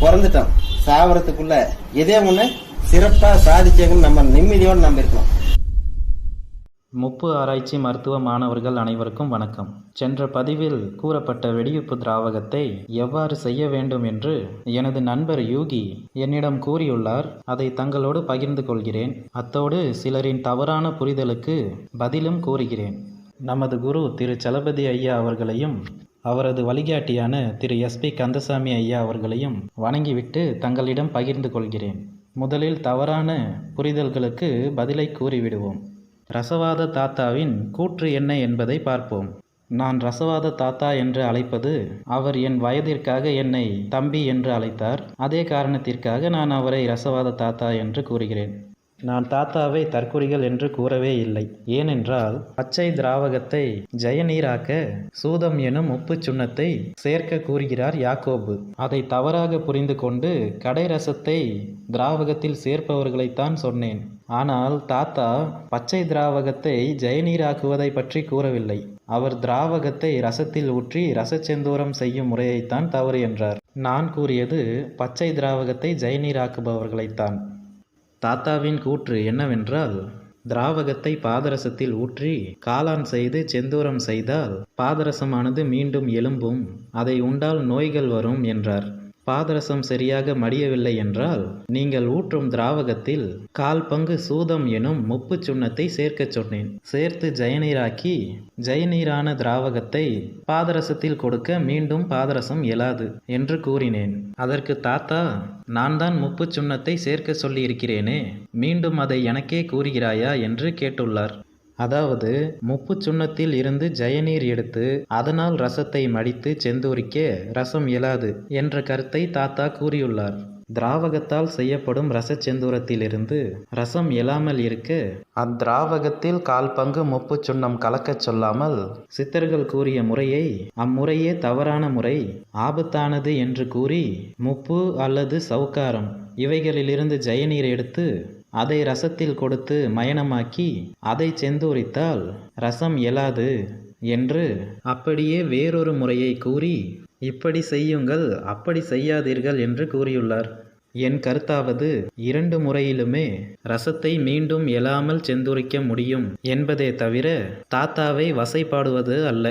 பிறந்துட்டோம். சாவறதுக்குள்ள எதே ஒண்ணு சிறப்பா சாதிச்சேங்கன்னு நம்ம நிம்மதியோடு நம்ம இருக்கணும். முப்பு ஆராய்ச்சி மருத்துவ மாணவர்கள் அனைவருக்கும் வணக்கம். சென்ற பதிவில் கூறப்பட்ட வெடியுப்பு திராவகத்தை எவ்வாறு செய்ய வேண்டும் என்று எனது நண்பர் யூகி என்னிடம் கூறியுள்ளார். அதை தங்களோடு பகிர்ந்து கொள்கிறேன். அத்தோடு சிலரின் தவறான புரிதலுக்கு பதிலும் கூறுகிறேன். நமது குரு திரு. சலபதி ஐயா அவர்களையும் அவரது வழிகாட்டியான திரு எஸ்பி கந்தசாமி ஐயா அவர்களையும் வணங்கிவிட்டு தங்களிடம் பகிர்ந்து கொள்கிறேன். முதலில் தவறான புரிதல்களுக்கு பதிலை கூறிவிடுவோம். ரசவாத தாத்தாவின் கூற்று என்ன என்பதை பார்ப்போம். நான் ரசவாத தாத்தா என்று அழைப்பது அவர் என் வயதிற்காக என்னை தம்பி என்று அழைத்தார். அதே காரணத்திற்காக நான் அவரை ரசவாத தாத்தா என்று கூறுகிறேன். நான் தாத்தாவை தற்குறிகள் என்று கூறவே இல்லை. ஏனென்றால் பச்சை திராவகத்தை ஜெயநீராக்க சூதம் எனும் உப்புச் சுண்ணத்தை சேர்க்க கூறுகிறார் யாக்கோபு. அதை தவறாக புரிந்து கொண்டு கடை ரசத்தை திராவகத்தில் சேர்ப்பவர்களைத்தான் சொன்னேன். ஆனால் தாத்தா பச்சை திராவகத்தை ஜெயநீராக்குவதை பற்றி கூறவில்லை. அவர் திராவகத்தை ரசத்தில் ஊற்றி ரசச்செந்தூரம் செய்யும் முறையைத்தான் தவறு என்றார். நான் கூறியது பச்சை திராவகத்தை ஜெயநீராக்குபவர்களைத்தான். தாத்தாவின் கூற்று என்னவென்றால் திராவகத்தை பாதரசத்தில் ஊற்றி காளான் செய்து செந்தூரம் செய்தால் பாதரசமானது மீண்டும் எலும்பும் அதை உண்டால் நோய்கள் வரும் என்றார். பாதரசம் சரியாக மடியவில்லை என்றால் நீங்கள் ஊற்றும் திராவகத்தில் கால் பங்கு சூதம் எனும் முப்புச் சுண்ணத்தை சேர்க்கச் சொன்னேன். சேர்த்து ஜெயநீராக்கி ஜெயநீரான திராவகத்தை பாதரசத்தில் கொடுக்க மீண்டும் பாதரசம் இயலாது என்று கூறினேன். அதற்கு தாத்தா நான் தான் முப்புச் சுண்ணத்தை சேர்க்க சொல்லியிருக்கிறேனே மீண்டும் அதை எனக்கே கூறுகிறாயா என்று கேட்டுள்ளார். அதாவது முப்புச் சுண்ணத்தில் இருந்து ஜெயநீர் எடுத்து அதனால் ரசத்தை மடித்து செந்தூரிக்க ரசம் இயலாது என்ற கருத்தை தாத்தா கூறியுள்ளார். திராவகத்தால் செய்யப்படும் ரசச்செந்தூரத்திலிருந்து ரசம் இயலாமல் இருக்க அத்திராவகத்தில் கால் பங்கு முப்புச் சுண்ணம் கலக்கச் சொல்லாமல் சித்தர்கள் கூறிய முறையை அம்முறையே தவறான முறை ஆபத்தானது என்று கூறி முப்பு அல்லது சவுக்காரம் இவைகளிலிருந்து ஜெயநீர் எடுத்து அதை ரசத்தில் கொடுத்து மயனமாக்கி அதை செந்தூரித்தால் ரசம் எழாது என்று அப்படியே வேறொரு முறையை கூறி இப்படி செய்யுங்கள் அப்படி செய்யாதீர்கள் என்று கூறியுள்ளார். என் கருத்தாவது இரண்டு முறையிலுமே ரசத்தை மீண்டும் எழாமல் செந்துரிக்க முடியும் என்பதே தவிர தாத்தாவை வசைப்பாடுவது அல்ல.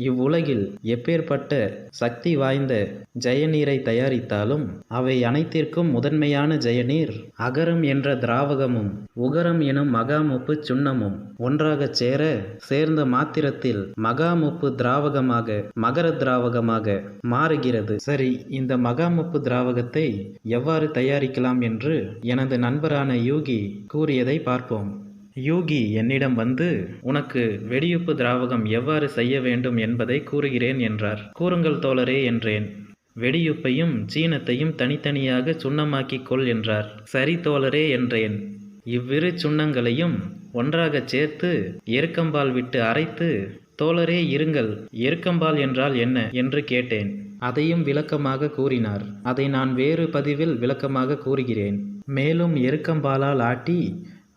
இவ்வுலகில் எப்பேற்பட்ட சக்தி வாய்ந்த ஜெயநீரை தயாரித்தாலும் அவை அனைத்திற்கும் முதன்மையான ஜெயநீர் அகரம் என்ற திராவகமும் உகரம் எனும் மகாமுப்பு சுண்ணமும் ஒன்றாகச் சேர சேர்ந்த மாத்திரத்தில் மகாமுப்பு திராவகமாக மகர திராவகமாக மாறுகிறது. சரி இந்த மகாமுப்பு திராவகத்தை எவ்வாறு தயாரிக்கலாம் என்று எனது நண்பரான யூகி கூறியதை பார்ப்போம். யூகி என்னிடம் வந்து உனக்கு வெடியுப்பு திராவகம் எவ்வாறு செய்ய வேண்டும் என்பதை கூறுகிறேன் என்றார். கூறுங்கள் தோழரே என்றேன். வெடியுப்பையும் சீனத்தையும் தனித்தனியாக சுண்ணமாக்கிக் கொள் என்றார். சரி தோழரே என்றேன். இவ்விரு சுண்ணங்களையும் ஒன்றாகச் சேர்த்து எருக்கம்பால் விட்டு அரைத்து தோழரே இருங்கள். எருக்கம்பால் என்றால் என்ன? என்று கேட்டேன். அதையும் விளக்கமாக கூறினார். அதை நான் வேறு பதிவில் விளக்கமாக கூறுகிறேன். மேலும் எருக்கம்பாலால் ஆட்டி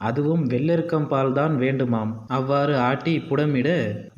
அதுவும் வெள்ளெருக்கம்பால் தான் வேண்டுமாம். அவ்வாறு ஆட்டி புடமிட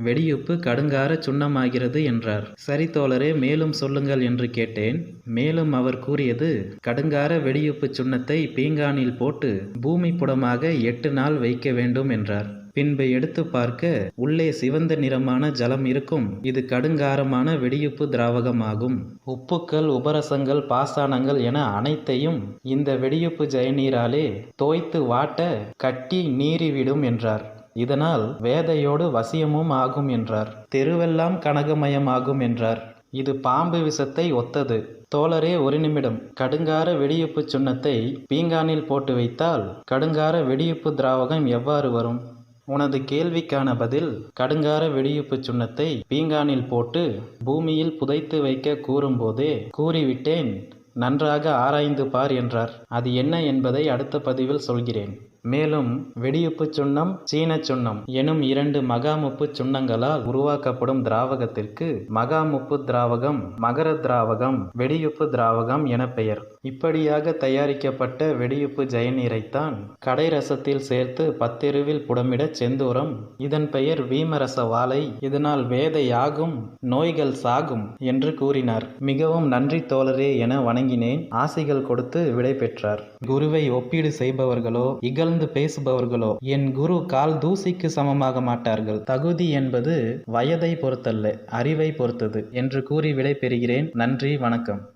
வெடியுப்பு கடுங்கார சுண்ணமாகிறது என்றார். சரி தோழரே மேலும் சொல்லுங்கள் என்று கேட்டேன். மேலும் அவர் கூறியது கடுங்கார வெடியுப்பு சுண்ணத்தை பீங்கானில் போட்டு பூமி புடமாக எட்டு நாள் வைக்க வேண்டும் என்றார். பின்பு எடுத்து பார்க்க உள்ளே சிவந்த நிறமான ஜலம் இருக்கும். இது கடுங்காரமான வெடியுப்பு திராவகமாகும். உப்புக்கள் உபரசங்கள் பாசானங்கள் என அனைத்தையும் இந்த வெடியுப்பு ஜெயநீராலே தோய்த்து வாட்ட கட்டி நீறிவிடும் என்றார். இதனால் வேதையோடு வசியமும் ஆகும் என்றார். தெருவெல்லாம் கனகமயமாகும் என்றார். இது பாம்பு விஷத்தை ஒத்தது. தோழரே ஒரு நிமிடம். கடுங்கார வெடியுப்பு சுண்ணத்தை பீங்கானில் போட்டு வைத்தால் கடுங்கார வெடியுப்பு திராவகம் எவ்வாறு வரும்? உனது கேள்விக்கான பதில் கடுங்கார வெடியுப்பு சுண்ணத்தை பீங்கானில் போட்டு பூமியில் புதைத்து வைக்க கூறும்போதே கூறிவிட்டேன். நன்றாக ஆராய்ந்து பார் என்றார். அது என்ன என்பதை அடுத்த பதிவில் சொல்கிறேன். மேலும் வெடியுப்பு சுண்ணம் சீன சுண்ணம் எனும் இரண்டு மகாமுப்பு சுண்ணங்களால் உருவாக்கப்படும் திராவகத்திற்கு மகாமுப்பு திராவகம் மகர திராவகம் வெடியுப்பு திராவகம் என பெயர். இப்படியாக தயாரிக்கப்பட்ட வெடியுப்பு ஜெயநீரைத்தான் கடை ரசத்தில் சேர்த்து பத்தெருவில் புடமிடச் செந்தூரம். இதன் பெயர் வீமரச வாழை. இதனால் வேதையாகும் நோய்கள் சாகும் என்று கூறினார். மிகவும் நன்றி தோழரே என வணங்கினேன். ஆசைகள் கொடுத்து விடை பெற்றார். குருவை ஒப்பீடு செய்பவர்களோ இகழ்ந்து பேசுபவர்களோ என் குரு கால் தூசிக்கு சமமாக மாட்டார்கள். தகுதி என்பது வயதை பொறுத்தல்ல அறிவை பொறுத்தது என்று கூறி விடை பெறுகிறேன் நன்றி வணக்கம்.